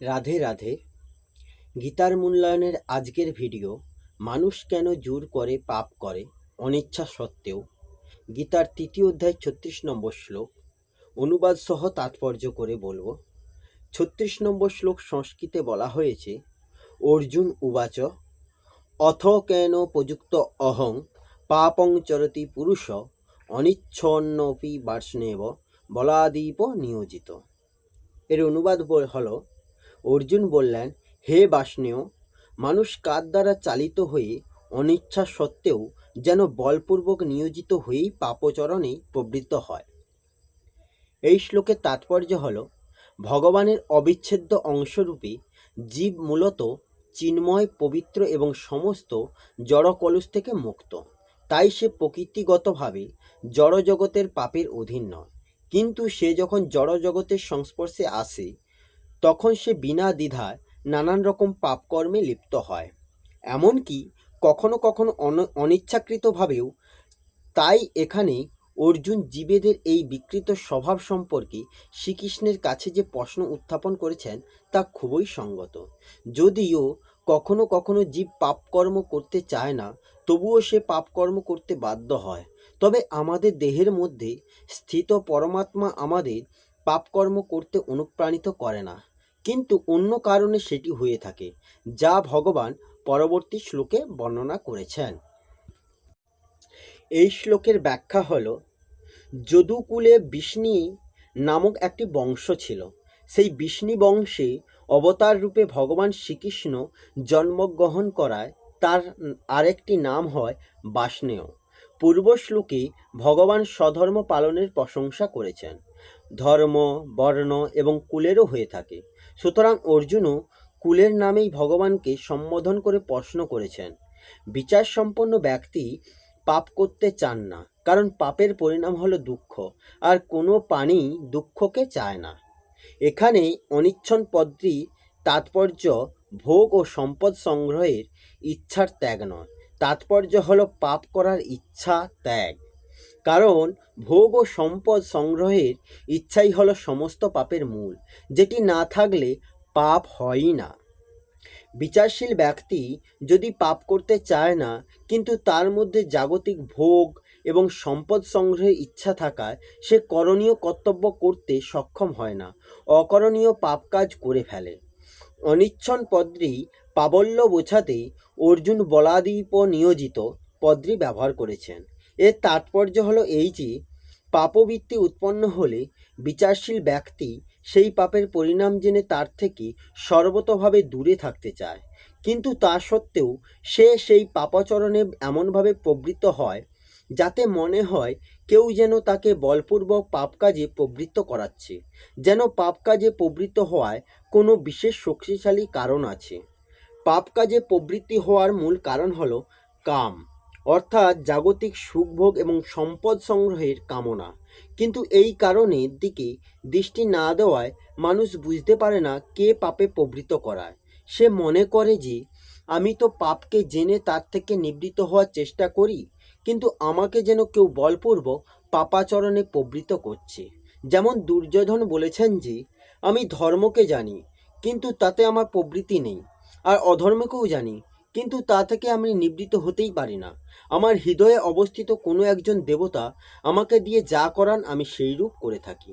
রাধে রাধে। গীতার মূল্যায়নের আজকের ভিডিও, মানুষ কেন জোর করে পাপ করে অনিচ্ছা সত্ত্বেও? গীতার তৃতীয় অধ্যায় ছত্রিশ নম্বর শ্লোক, অনুবাদ সহ তাৎপর্য করে বলব। ছত্রিশ নম্বর শ্লোক সংস্কৃতে বলা হয়েছে, অর্জুন উবাচ, অথ কেন প্রযুক্ত অহং পাপং চরতি পুরুষ অনিচ্ছন্নপি বার্ষ্ণেব বলাদীপ নিয়োজিত? এর অনুবাদ হলো অর্জুন বললেন, হে বাষ্ণেয়, মানুষ কার দ্বারা চালিত হয়ে অনিচ্ছা সত্ত্বেও যেন বলপূর্বক নিয়োজিত হয়েই পাপচরণে প্রবৃত্ত হয়? এই শ্লোকের তাৎপর্য হল, ভগবানের অবিচ্ছেদ্য অংশরূপী জীব মূলত চিন্ময়, পবিত্র এবং সমস্ত জড়কলুষ থেকে মুক্ত। তাই সে প্রকৃতিগতভাবে জড়জগতের পাপের অধীন নয়। কিন্তু সে যখন জড়জগতের সংস্পর্শে আসে তখন সে বিনা দ্বিধায় নানান রকম পাপকর্মে লিপ্ত হয়। এমনকি কখনো কখনো অন- অনিচ্ছাকৃতভাবেও তাই এখানে অর্জুন জীবেদের এই বিকৃত স্বভাব সম্পর্কে শ্রীকৃষ্ণের কাছে যে প্রশ্ন উত্থাপন করেছেন তা খুবই সঙ্গত। যদিও কখনো কখনো জীব পাপকর্ম করতে চায় না, তবুও সে পাপকর্ম করতে বাধ্য হয়। তবে আমাদের দেহের মধ্যে স্থিত পরমাত্মা আমাদের পাপকর্ম করতে অনুপ্রাণিত করে না। কিন্তু অন্য কারণে সেটি হয়ে থাকে, যা ভগবান পরবর্তী শ্লোকে বর্ণনা করেছেন। এই শ্লোকের ব্যাখ্যা হল, যদুকুলে বিষ্ণি নামক একটি বংশ ছিল। সেই বিষ্ণি বংশে অবতার রূপে ভগবান শ্রীকৃষ্ণ জন্মগ্রহণ করায় তার আরেকটি নাম হয় বাষ্ণেয়। পূর্ব শ্লোকে ভগবান স্বধর্ম পালনের প্রশংসা করেছেন। ধর্ম, বর্ণ এবং কুলেরও হয়ে থাকে। সুতরাং অর্জুনও কুলের নামেই ভগবানকে সম্বোধন করে প্রশ্ন করেছেন। বিচার সম্পন্ন ব্যক্তি পাপ করতে চান না, কারণ পাপের পরিণাম হলো দুঃখ, আর কোনো প্রাণী দুঃখকে চায় না। এখানে অনিচ্ছন পদটি তাৎপর্য ভোগ ও সম্পদ সংগ্রহের ইচ্ছার ত্যাগ নয়। তাৎপর্য হলো পাপ করার ইচ্ছা ত্যাগ। কারণ ভোগ ও সম্পদ সংগ্রহের ইচ্ছাই হলো সমস্ত পাপের মূল, যেটি না থাকলে পাপ হয়ই না। বিচারশীল ব্যক্তি যদি পাপ করতে চায় না, কিন্তু তার মধ্যে জাগতিক ভোগ এবং সম্পদ সংগ্রহের ইচ্ছা থাকায় সে করণীয় কর্তব্য করতে সক্ষম হয় না, অকরণীয় পাপ কাজ করে ফেলে। অনিচ্ছন পদ্রি প্রাবল্য বোঝাতে অর্জুন বলাদীপ নিয়োজিত পদ্রি ব্যবহার করেছেন। এর তাৎপর্য হলো এই যে, পাপবৃত্তি উৎপন্ন হলে বিচারশীল ব্যক্তি সেই পাপের পরিণাম জেনে তার থেকে সর্বতভাবে দূরে থাকতে চায়। কিন্তু তা সত্ত্বেও সে সেই পাপাচরণে এমনভাবে প্রবৃত্ত হয় যাতে মনে হয় কেউ যেন তাকে বলপূর্বক পাপ কাজে প্রবৃত্ত করাচ্ছে, যেন পাপ কাজে প্রবৃত্ত হওয়ায় কোনো বিশেষ শক্তিশালী কারণ আছে। পাপ কাজে প্রবৃত্তি হওয়ার মূল কারণ হলো কাম, অর্থাৎ জাগতিক সুখভোগ এবং সম্পদ সংগ্রহের কামনা। কিন্তু এই কারণের দিকে দৃষ্টি না দেওয়ায় মানুষ বুঝতে পারে না কে পাপে প্রবৃত্ত করায়। সে মনে করে যে আমি তো পাপকে জেনে তার থেকে নিবৃত হওয়ার চেষ্টা করি, কিন্তু আমাকে যেন কেউ বলপূর্বক পাপাচরণে প্রবৃত করছে। যেমন দুর্যোধন বলেছেন যে, আমি ধর্মকে জানি, কিন্তু তাতে আমার প্রবৃত্তি নেই। আর অধর্মকেও জানি, কিন্তু তা থেকে আমি নিবৃত হতেই পারি না। আমার হৃদয়ে অবস্থিত কোনো একজন দেবতা আমাকে দিয়ে যা করান আমি সেই রূপ করে থাকি।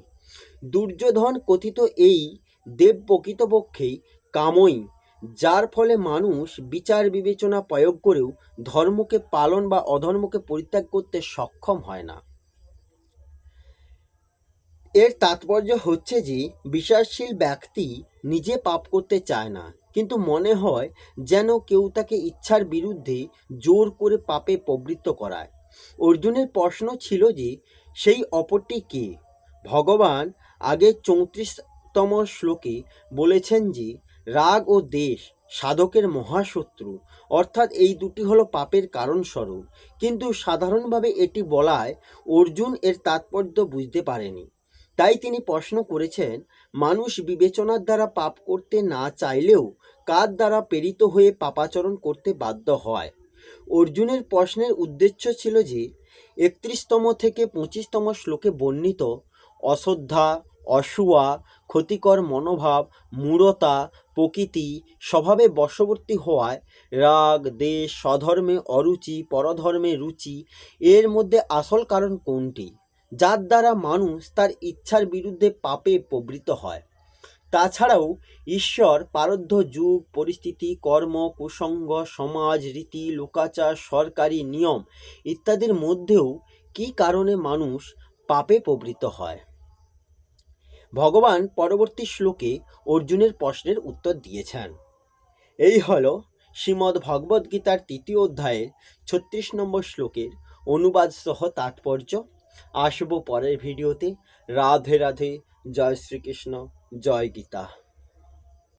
দুর্যোধন কথিত এই দেব প্রকৃতপক্ষেই কামই যার ফলে মানুষ বিচার বিবেচনা প্রয়োগ করেও ধর্মকে পালন বা অধর্মকে পরিত্যাগ করতে সক্ষম হয় না। এর তাৎপর্য হচ্ছে যে, বিশ্বাসশীল ব্যক্তি নিজে পাপ করতে চায় না, কিন্তু মনে হয় যেন কেউ তাকে ইচ্ছার বিরুদ্ধে জোর করে পাপে প্রবৃত্ত করায়। অর্জুনের প্রশ্ন ছিল যে, সেই অপরটি কে? ভগবান আগে চৌত্রিশতম শ্লোকে বলেছেন যে রাগ ও দেশ, সাধকের মহাশত্রু, অর্থাৎ এই দুটি হলো পাপের কারণস্বরূপ। কিন্তু সাধারণভাবে এটি বলায় অর্জুন এর তাৎপর্য বুঝতে পারেনি। তাই তিনি প্রশ্ন করেছেন, মানুষ বিবেচনার দ্বারা পাপ করতে না চাইলেও কার দ্বারা প্রেরিত হয়ে পাপাচরণ করতে বাধ্য হয়? অর্জুনের প্রশ্নের উদ্দেশ্য ছিল যে, একত্রিশতম থেকে পঁচিশতম শ্লোকে বর্ণিত অশ্রদ্ধা অসূয়া, ক্ষতিকর মনোভাব, মূঢ়তা প্রকৃতি স্বভাবে বশবর্তী হওয়ায় রাগ, দেশ, স্বধর্মে অরুচি, পরধর্মে রুচি, এর মধ্যে আসল কারণ কোনটি? যার দ্বারা মানুষ তার ইচ্ছার বিরুদ্ধে পাপে প্রবৃত হয়। তাছাড়াও ঈশ্বর পারদ্ধ যুগ, পরিস্থিতি, কর্ম কুসঙ্গ সমাজ, রীতি, লোকাচার, সরকারি নিয়ম ইত্যাদির মধ্যেও কী কারণে মানুষ পাপে প্রবৃত হয়? ভগবান পরবর্তী শ্লোকে অর্জুনের প্রশ্নের উত্তর দিয়েছেন। এই হল শ্রীমদ্ ভগবদ্গীতার তৃতীয় অধ্যায়ের ছত্রিশ নম্বর শ্লোকের অনুবাদ সহ তাৎপর্য। আসব পরের ভিডিওতে। রাধে রাধে। জয় শ্রীকৃষ্ণ। জয় গীতা।